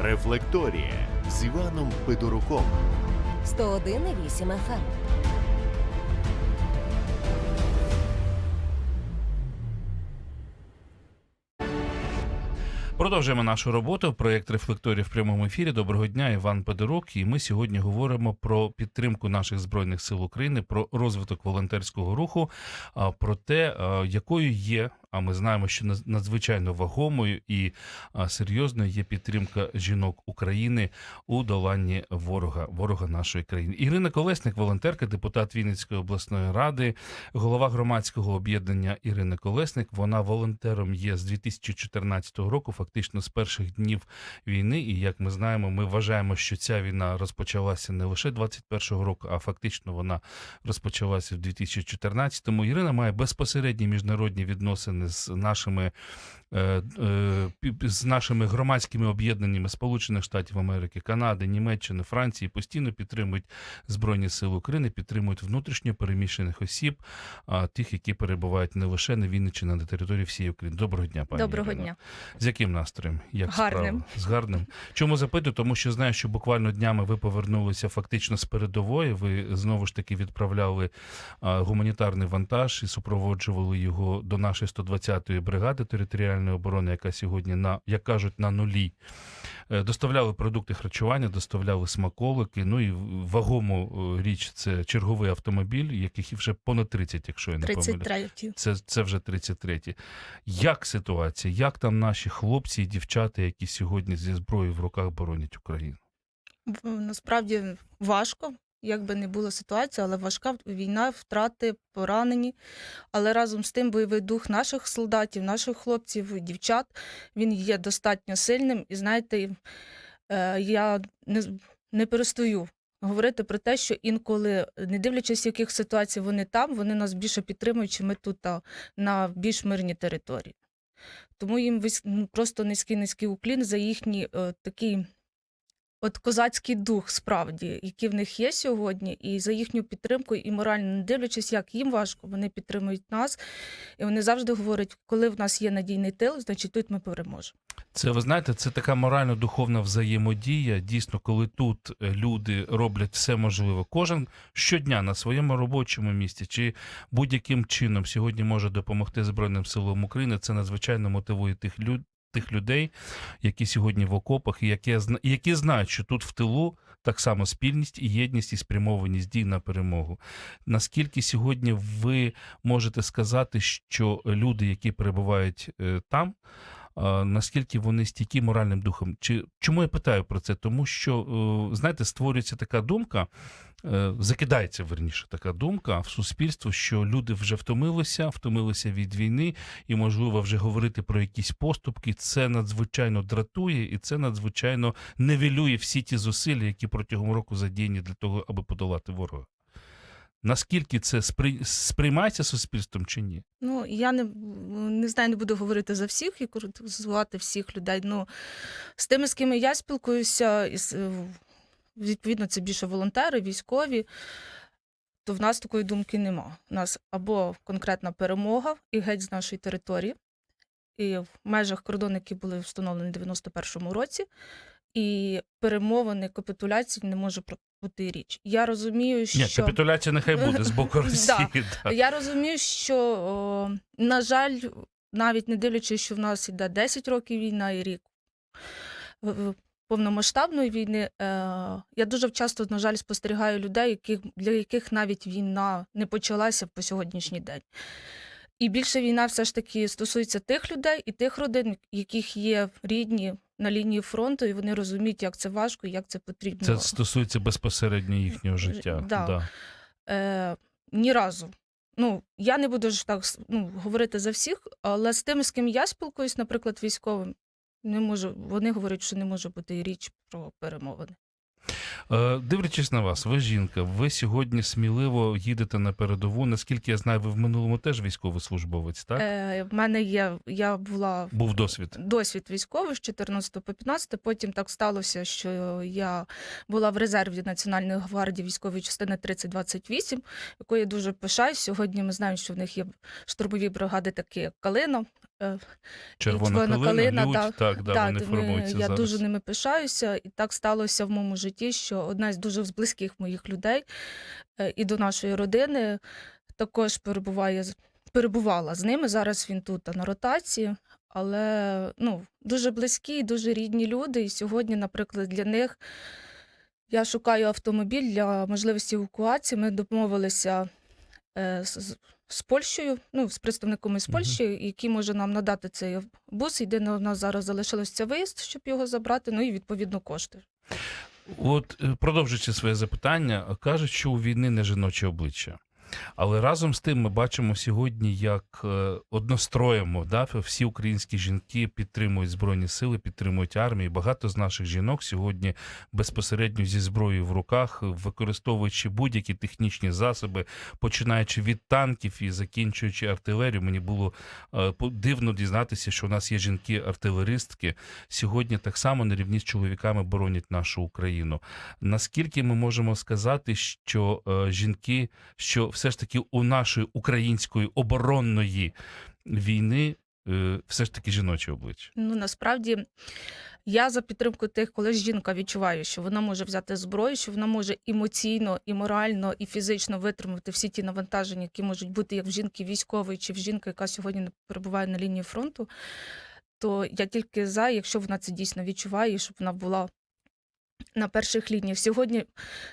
Рефлекторія з Іваном Федоруком. 101,8 FM. Продовжуємо нашу роботу. Проєкт рефлекторів в прямому ефірі. Доброго дня, Іван Педорок. І ми сьогодні говоримо про підтримку наших збройних сил України, про розвиток волонтерського руху, а, про те, якою є. А ми знаємо, що надзвичайно вагомою і серйозною є підтримка жінок України у доланні ворога, ворога нашої країни. Ірина Колесник, волонтерка, депутат Вінницької обласної ради, голова громадського об'єднання Ірина Колесник. Вона волонтером є з 2014 року, фактично з перших днів війни. І як ми знаємо, ми вважаємо, що ця війна розпочалася не лише 21-го року, а фактично вона розпочалася в 2014-му. Ірина має безпосередні міжнародні відносини з нашими. Е, е, З нашими громадськими об'єднаннями Сполучених Штатів Америки, Канади, Німеччини, Франції постійно підтримують Збройні Сили України, підтримують внутрішньо переміщених осіб, а тих, які перебувають не лише на Вінниччині, а на території всієї України. Доброго дня, пані Доброго Ірино. дня. З яким настроєм? Як Гарним. З гарним. Чому запитую? Тому що знаю, що буквально днями ви повернулися фактично з передової. Ви знову ж таки відправляли гуманітарний вантаж і супроводжували його до нашої 120-ї бригади територіальної оборони, яка сьогодні на як кажуть на нулі. Е, Доставляли продукти харчування, доставляли смаколики. Ну і вагому е, річ це черговий автомобіль, яких вже понад 30, якщо я не помиляюсь. 33 Це, це вже 33. Як ситуація? Як там наші хлопці і дівчата, які сьогодні зі зброєю в руках боронять Україну? Насправді важко, як би не була ситуація, але важка війна, втрати, поранені. Але разом з тим бойовий дух наших солдатів, наших хлопців, дівчат, він є достатньо сильним. І знаєте, е, я не, не перестаю говорити про те, що інколи, не дивлячись, яких ситуацій вони там, вони нас більше підтримують, чи ми тут на більш мирній території. Тому їм ну, просто низький низький уклін за їхній е, такий от козацький дух, справді, який в них є сьогодні, і за їхню підтримку, і морально, не дивлячись, як їм важко, вони підтримують нас. І вони завжди говорять, коли в нас є надійний тил, значить тут ми переможемо. Це ви знаєте, це така морально-духовна взаємодія. Дійсно, коли тут е, люди роблять все можливе, кожен щодня на своєму робочому місці чи будь-яким чином сьогодні може допомогти Збройним силам України. Це надзвичайно мотивує тих люд. Тих людей, які сьогодні в окопах, і які, які знають, що тут в тилу так само спільність і єдність і спрямованість дій на перемогу. Наскільки сьогодні ви можете сказати, що люди, які перебувають е, там, наскільки вони стійкі моральним духом. Чи чому я питаю про це? Тому що е, знаєте, створюється така думка, е, закидається верніше така думка в суспільство, що люди вже втомилися, втомилися від війни, і можливо вже говорити про якісь поступки. Це надзвичайно дратує, і це надзвичайно невілює всі ті зусилля, які протягом року задіяні для того, аби подолати ворога. Наскільки це сприй... сприймається суспільством чи ні? Ну, я не, не знаю, не буду говорити за всіх і звати всіх людей. Ну, з тими, з ким я спілкуюся, із, відповідно, це більше волонтери, військові, то в нас такої думки нема. У нас або конкретна перемога і геть з нашої території, і в межах кордону, які були встановлені в 91-му році, і перемовини, капітуляції не може бути річ. Я розумію, що... Ні, капітуляція нехай буде з боку Росії. да. Я розумію, що, о, на жаль, навіть не дивлячись, що в нас іде 10 років війна і рік повномасштабної війни, е, я дуже часто, на жаль, спостерігаю людей, яких, для яких навіть війна не почалася по сьогоднішній день. І більше війна все ж таки стосується тих людей і тих родин, яких є рідні на лінії фронту, і вони розуміють, як це важко як це потрібно. Це стосується безпосередньо їхнього життя. Да. Да. е, ні разу. Ну, я не буду ж так ну, говорити за всіх, але з тими, з ким я спілкуюсь, наприклад, військовим, не можу, вони говорять, що не може бути річ про перемовини. Е, Дивлячись на вас, ви жінка, ви сьогодні сміливо їдете на передову. Наскільки я знаю, ви в минулому теж військовослужбовець, так? Е, в мене є, я була Був досвід. досвід військовий з 14 по 15, потім так сталося, що я була в резерві Національної гвардії військової частини 3028, якою я дуже пишаюсь. Сьогодні ми знаємо, що в них є штурмові бригади, такі як Калина, Червона, червона калина, калина, лють, так. так, да, Так, вони формуються я зараз. дуже ними пишаюся, і так сталося в моєму житті, що одна з дуже близьких моїх людей е, і до нашої родини також перебуває перебувала з ними. Зараз він тут на ротації, але ну, дуже близькі, і дуже рідні люди. І сьогодні, наприклад, для них я шукаю автомобіль для можливості евакуації. Ми домовилися е, з, з- Польщею, ну, з представником із. Польщі, який може нам надати цей бус. Єдине, у нас зараз залишилося виїзд, щоб його забрати, ну і відповідно кошти. От е, продовжуючи своє запитання, кажуть, що у війни не жіноче обличчя. Але разом з тим ми бачимо сьогодні, як е, одностроємо, да, всі українські жінки підтримують збройні сили, підтримують армію. Багато з наших жінок сьогодні безпосередньо зі зброєю в руках, використовуючи будь-які технічні засоби, починаючи від танків і закінчуючи артилерію. Мені було е, дивно дізнатися, що у нас є жінки-артилеристки. Сьогодні так само на рівні з чоловіками боронять нашу Україну. Наскільки ми можемо сказати, що е, жінки, що все ж таки у нашої української оборонної війни е, все ж таки жіноче обличчя? Ну насправді я за підтримку тих, коли жінка відчуває, що вона може взяти зброю, що вона може емоційно, і морально, і фізично витримати всі ті навантаження, які можуть бути як в жінки військової, чи в жінки, яка сьогодні перебуває на лінії фронту. То я тільки за, якщо вона це дійсно відчуває, щоб вона була на перших лініях. Сьогодні,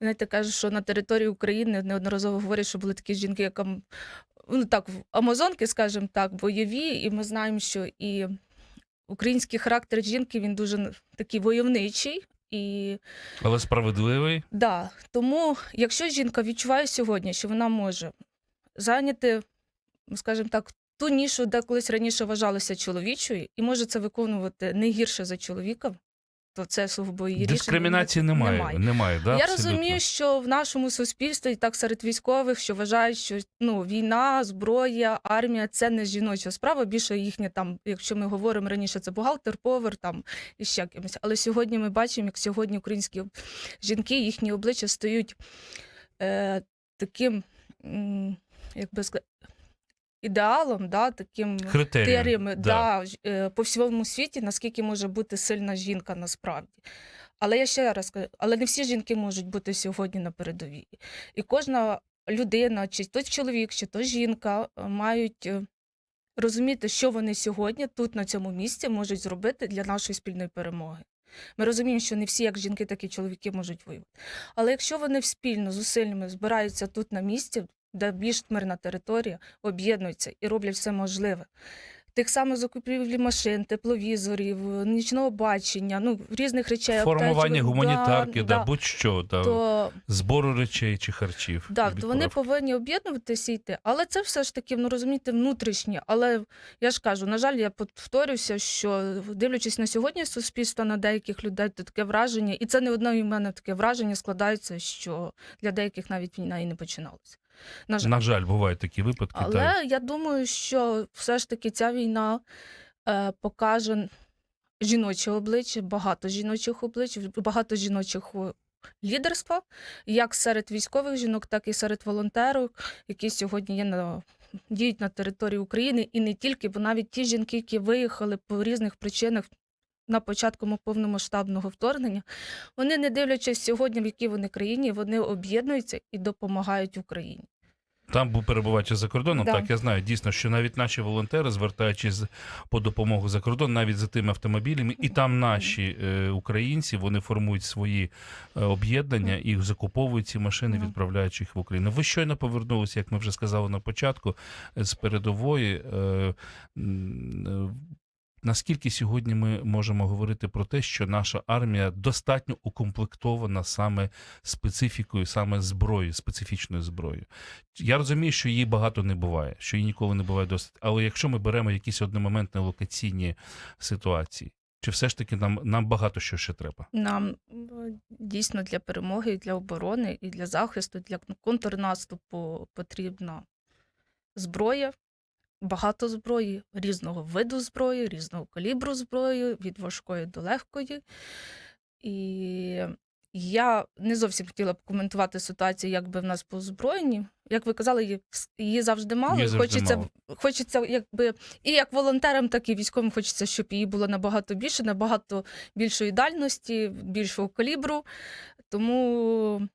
знаєте, кажуть, що на території України неодноразово говорять, що були такі жінки, яка ну так, Амазонки, скажімо так, бойові, і ми знаємо, що і український характер жінки він дуже такий войовничий. І Але справедливий. да, тому, якщо жінка відчуває сьогодні, що вона може зайняти, скажімо так, ту нішу, де колись раніше вважалося чоловічою, і може це виконувати не гірше за чоловіка, то це сугубо її рішення. Дискримінації немає. Немає, да, Я абсолютно. розумію, що в нашому суспільстві, і так серед військових, що вважають, що ну війна, зброя, армія це не жіноча справа. Більше їхня там, якщо ми говоримо раніше, це бухгалтер, повар там і ще кимось. Але сьогодні ми бачимо, як сьогодні українські жінки, їхні обличчя стають е, таким, як би сказати, ідеалом, да, таким критеріями да. да. е, по всьому світі, наскільки може бути сильна жінка насправді. Але я ще раз кажу, але не всі жінки можуть бути сьогодні на передовій. І кожна людина, чи то чоловік, чи то жінка, е, мають е, розуміти, що вони сьогодні тут, на цьому місці, можуть зробити для нашої спільної перемоги. Ми розуміємо, що не всі, як жінки, так і чоловіки можуть воювати. Але якщо вони спільно зусиллями збираються тут на місці, де більш мирна територія, об'єднуються і роблять все можливе. Тих самих закупівлі машин, тепловізорів, нічного бачення, ну різних речей. Формування гуманітарки, да, да, будь-що, да, то, збору речей чи харчів. да, то вони повинні об'єднуватися йти. Але це все ж таки, ну розумієте, внутрішнє. Але я ж кажу, на жаль, я повторюся, що дивлячись на сьогодні суспільство на деяких людей, то таке враження, і це не одне у мене таке враження складається, що для деяких навіть війна і не починалася. На жаль. На жаль, бувають такі випадки. Але так. я думаю, що все ж таки ця війна е, покаже жіноче обличчя, багато жіночих облич, багато жіночих лідерства, як серед військових жінок, так і серед волонтерів, які сьогодні є на діють на території України, і не тільки, бо навіть ті жінки, які виїхали по різних причинах. На початку повномасштабного вторгнення вони, не дивлячись сьогодні, в якій вони країні, вони об'єднуються і допомагають Україні. Там був перебуваючи за кордоном, Да. так я знаю дійсно, що навіть наші волонтери, звертаючись по допомогу за кордон, навіть за тими автомобілями, і там наші е, українці вони формують свої е, об'єднання і закуповують ці машини, відправляючи їх в Україну. Ви щойно повернулися, як ми вже сказали на початку, е, з передової. Е, е, Наскільки сьогодні ми можемо говорити про те, що наша армія достатньо укомплектована саме специфікою, саме зброєю, специфічною зброєю? Я розумію, що її багато не буває, що її ніколи не буває досить. Але якщо ми беремо якісь одномоментні локаційні ситуації, чи все ж таки нам, нам багато що ще треба? Нам е, дійсно для перемоги, і для оборони, і для захисту, для контрнаступу потрібна зброя, багато зброї, різного виду зброї, різного калібру зброї, від важкої до легкої. І Я не зовсім хотіла б коментувати ситуацію, як би в нас по озброєнні. Як ви казали, її, її завжди мало. Її завжди хочеться, мало. хочеться, якби і як волонтерам, так і військовим хочеться, щоб її було набагато більше, набагато більшої дальності, більшого калібру. Тому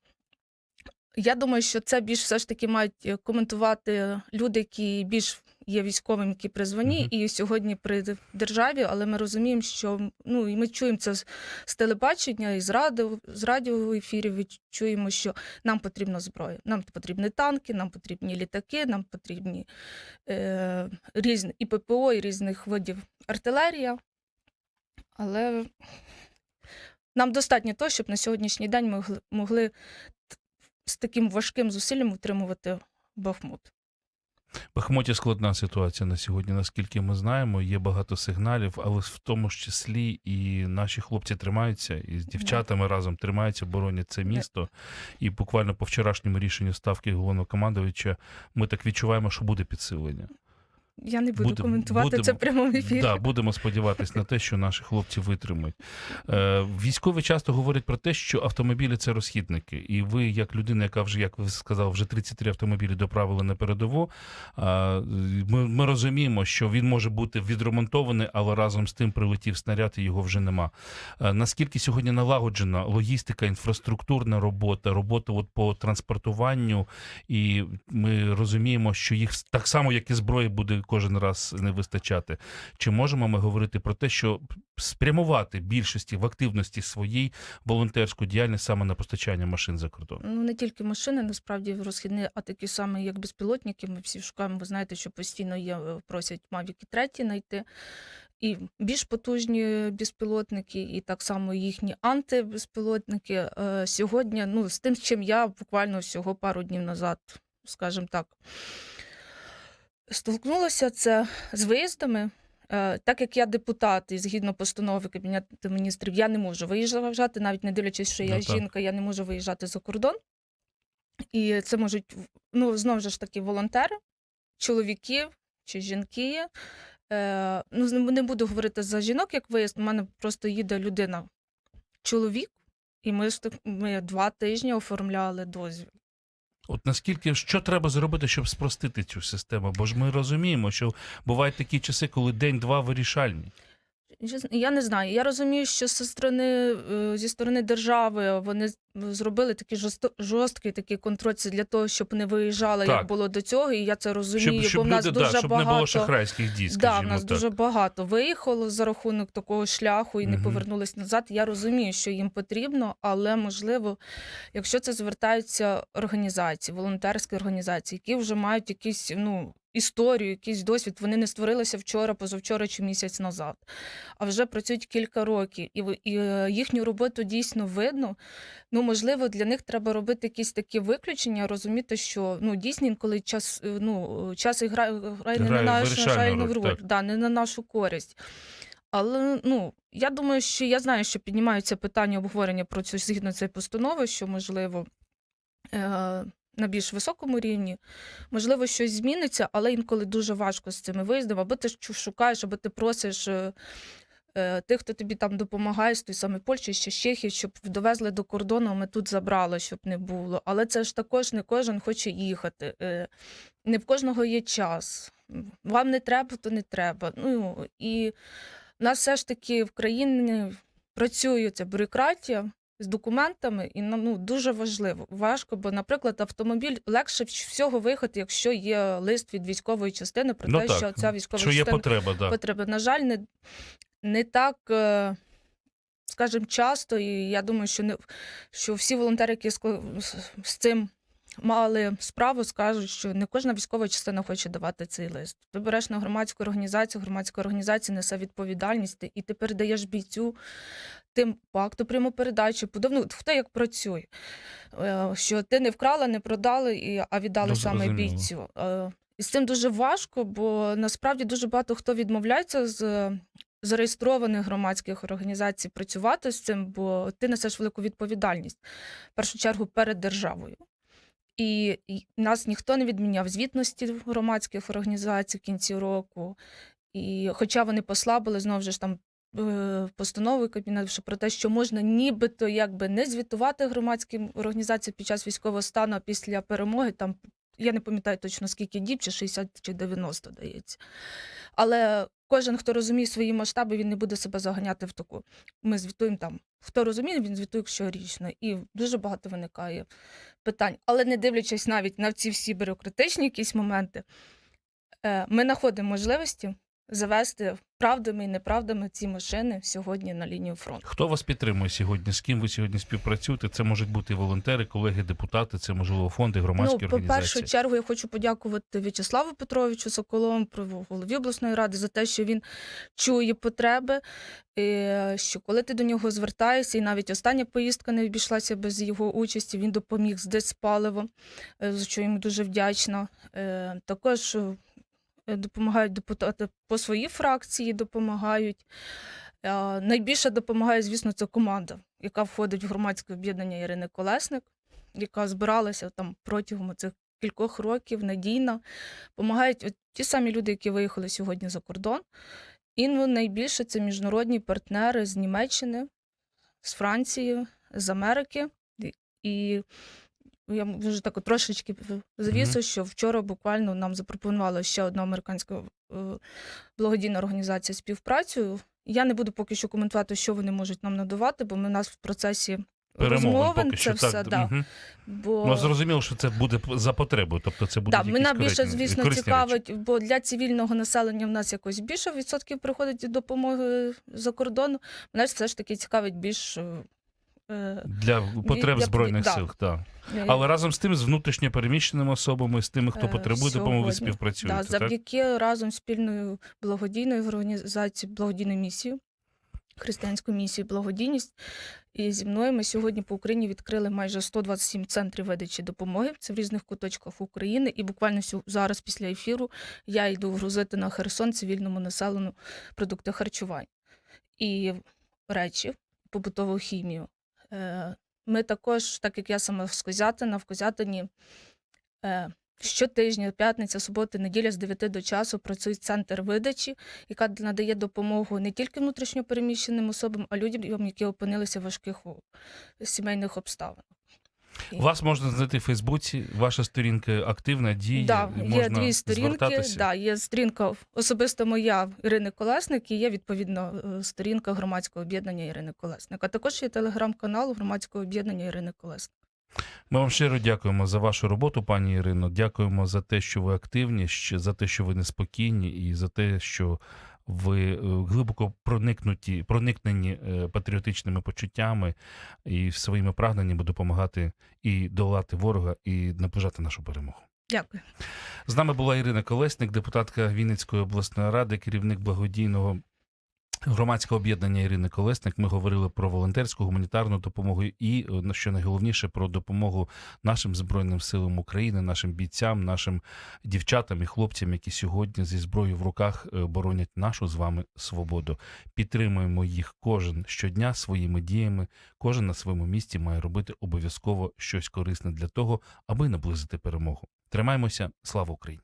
я думаю, що це більш все ж таки мають е, коментувати люди, які більш є військовими, які при званні, Мгм. і сьогодні при державі, але ми розуміємо, що ну і ми чуємо це з, телебачення і з радіо, з радіоефірів. і Чуємо, що нам потрібна зброя. Нам потрібні танки, нам потрібні літаки, нам потрібні е, різні і ППО, і різних видів артилерія. Але нам достатньо того, щоб на сьогоднішній день ми могли з таким важким зусиллям утримувати Бахмут. Бахмуті складна ситуація на сьогодні, наскільки ми знаємо. Є багато сигналів, але в тому ж числі і наші хлопці тримаються, і з дівчатами разом тримаються, боронять це місто. І буквально по вчорашньому рішенню ставки головнокомандувача ми так відчуваємо, що буде підсилення. Я не буду Буде- коментувати будемо- це в прямому ефірі. Да, будемо сподіватися на те, що наші хлопці витримають. Е, військові часто говорять про те, що автомобілі це розхідники. І ви, як людина, яка вже, як ви сказали, вже 33 автомобілі доправили на передову. А, ми, ми розуміємо, що він може бути відремонтований, але разом з тим прилетів снаряд, і його вже нема. Е, наскільки сьогодні налагоджена логістика, інфраструктурна робота, робота от по транспортуванню, і ми розуміємо, що їх так само, як і зброї, буде кожен раз не вистачати. Чи можемо ми говорити про те, що спрямувати більшості в активності своїй волонтерську діяльність саме на постачання машин за кордон? Ну, не тільки машини, насправді розхідні, а такі самі, як безпілотники. Ми всі шукаємо. Ви знаєте, що постійно є, е, просять Мавіки 3 знайти. І більш потужні безпілотники, і так само їхні антибезпілотники. Е, Сьогодні, ну, з тим, чим я буквально всього пару днів назад, скажімо так, столкнулася це з виїздами. Е, Так як я депутат, і згідно постанови Кабінету міністрів, я не можу виїжджати, навіть не дивлячись, що я Ну, жінка, я не можу виїжджати за кордон. І це можуть, ну, знову ж таки, волонтери, чоловіки чи жінки. Е, ну, не буду говорити за жінок, як виїзд. У мене просто їде людина, чоловік, і ми, ми два тижні оформляли дозвіл. От наскільки що треба зробити, щоб спростити цю систему? Бо ж ми розуміємо, що бувають такі часи, коли день-два вирішальні. Я не знаю. Я розумію, що зі сторони, е, зі сторони держави вони зробили такий жорсткий такий контроль це для того, щоб не виїжджали, Так. як було до цього. І я це розумію, Щоб, бо щоб, в нас люди, дуже да, щоб багато не було шахрайських дій, Да, в нас так. дуже багато виїхало за рахунок такого шляху і не Мгм. повернулись назад. Я розумію, що їм потрібно, але можливо, якщо це звертаються організації, волонтерські організації, які вже мають якісь ну. Історію, якийсь досвід, вони не створилися вчора, позавчора чи місяць назад, а вже працюють кілька років, і, і е, їхню роботу дійсно видно. Ну, можливо, для них треба робити якісь такі виключення, розуміти, що ну дійсно інколи час, е, ну, час грає, грає не на нашу роль, да, не на нашу користь. Але ну, я думаю, що я знаю, що піднімаються питання обговорення про цю згідно цієї постанови, що можливо. Е- на більш високому рівні, можливо, щось зміниться, але інколи дуже важко з цими виїздами, або ти шукаєш, або ти просиш е, е, тих, хто тобі там допомагає, з той саме Польщі, ще Чехії, щоб довезли до кордону, ми тут забрали, щоб не було. Але це ж також не кожен хоче їхати. Е, не в кожного є час. Вам не треба, то не треба. Ну і в нас все ж таки в країні працює ця бюрократія з документами, і ну, дуже важливо. Важко, бо, наприклад, автомобіль легше всього виїхати, якщо є лист від військової частини про Ну те, так, що ця військова Що є потреба, да. Потреба. На жаль, не, не так, е, скажімо, часто, і я думаю, що, не, що всі волонтери, які з цим мали справу, скажуть, що не кожна військова частина хоче давати цей лист. Ти береш на громадську організацію, громадська організація несе відповідальність, і ти передаєш бійцю тим факту пряму передачу, подобно хто як працює. Е, Що ти не вкрала, не продали, а віддали Ну, саме зрозуміло. бійцю. Е, І з цим дуже важко, бо насправді дуже багато хто відмовляється з зареєстрованих громадських організацій працювати з цим, бо ти несеш велику відповідальність в першу чергу перед державою. І, нас ніхто не відміняв звітності громадських організацій в кінці року. І хоча вони послабили, знову ж там е, постановою Кабінету про те, що можна нібито якби не звітувати громадським організаціям під час військового стану, а після перемоги там. Я не пам'ятаю точно скільки діб, чи 60 чи 90, дається. Але кожен, хто розуміє свої масштаби, він не буде себе заганяти в таку. Ми звітуємо там. Хто розуміє, він звітує щорічно. І дуже багато виникає питань. Але не дивлячись навіть на ці всі бюрократичні якісь моменти, е, ми знаходимо можливості завести правдами і неправдами ці машини сьогодні на лінію фронту. Хто вас підтримує сьогодні? З ким ви сьогодні співпрацюєте? Це можуть бути волонтери, колеги, депутати, це можливо фонди, громадські ну, по першу чергу, я хочу подякувати В'ячеславу Петровичу Соколову, голові обласної ради, за те, що він чує потреби. І, що коли ти до нього звертаєшся, і навіть остання поїздка не обійшлася без його участі, він допоміг з диспаливом, е, за що йому дуже вдячна. Е, Також допомагають депутати по своїй фракції, допомагають. Е, Найбільше допомагає, звісно, це команда, яка входить в громадське об'єднання Ірини Колесник, яка збиралася там протягом цих кількох років надійно. Помагають от ті самі люди, які виїхали сьогодні за кордон. І найбільше це міжнародні партнери з Німеччини, з Франції, з Америки. І я вже так трошечки завісу, що вчора буквально нам запропонувала ще одна американська е, благодійна організація співпрацю. Я не буду поки що коментувати, що вони можуть нам надавати, бо ми в нас в процесі Перемовин це все. так. Да. Мгм. Бо... Ну зрозуміло, що це буде за потребою, тобто це буде Да, мене більше, звісно, корисні речі. цікавить, бо для цивільного населення в нас якось більше відсотків приходить допомоги за кордону. Мене все ж таки цікавить більш. Для потреб для- збройних да. сил. Так. е, Але разом з тим, з внутрішньо переміщеними особами, з тими, хто Е, потребує допомоги, ви співпрацюєте. да, так? завдяки разом спільною благодійною організацією, благодійною місією, християнською місією благодійність. І зі мною ми сьогодні по Україні відкрили майже 127 центрів видачі допомоги. Це в різних куточках України. І буквально зараз, після ефіру, я йду грузити на Херсон цивільному населенню продукти харчування і речі, побутову хімію. Е, Ми також, так як я сама з Козятина, в Козятині е, щотижня, п'ятниця, субота, неділя з 9 до часу працює центр видачі, яка надає допомогу не тільки внутрішньо переміщеним особам, а людям, які опинилися в важких сімейних обставинах. Вас можна знайти в Фейсбуці, ваша сторінка активна, діє, Да, і є можна дві сторінки. звертатися. Да, є сторінка особисто моя Ірини Колесник і є відповідно е, сторінка громадського об'єднання Ірини Колесник. А також є телеграм-канал громадського об'єднання Ірини Колесник. Ми вам щиро дякуємо за вашу роботу, пані Ірино. Дякуємо за те, що ви активні, за те, що ви неспокійні, і за те, що ви е, глибоко проникнуті, проникнені е, патріотичними почуттями і своїми прагненнями допомагати і долати ворога, і наближати нашу перемогу. Дякую. З нами була Ірина Колесник, депутатка Вінницької обласної ради, керівник благодійного громадського об'єднання Ірини Колесник. Ми говорили про волонтерську гуманітарну допомогу і, е, що найголовніше, про допомогу нашим збройним силам України, нашим бійцям, нашим дівчатам і хлопцям, які сьогодні зі зброєю в руках е, боронять нашу з вами свободу. Підтримуємо їх кожен щодня своїми діями. Кожен на своєму місці має робити обов'язково щось корисне для того, аби наблизити перемогу. Тримаємося, слава Україні!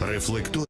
Рефлектор...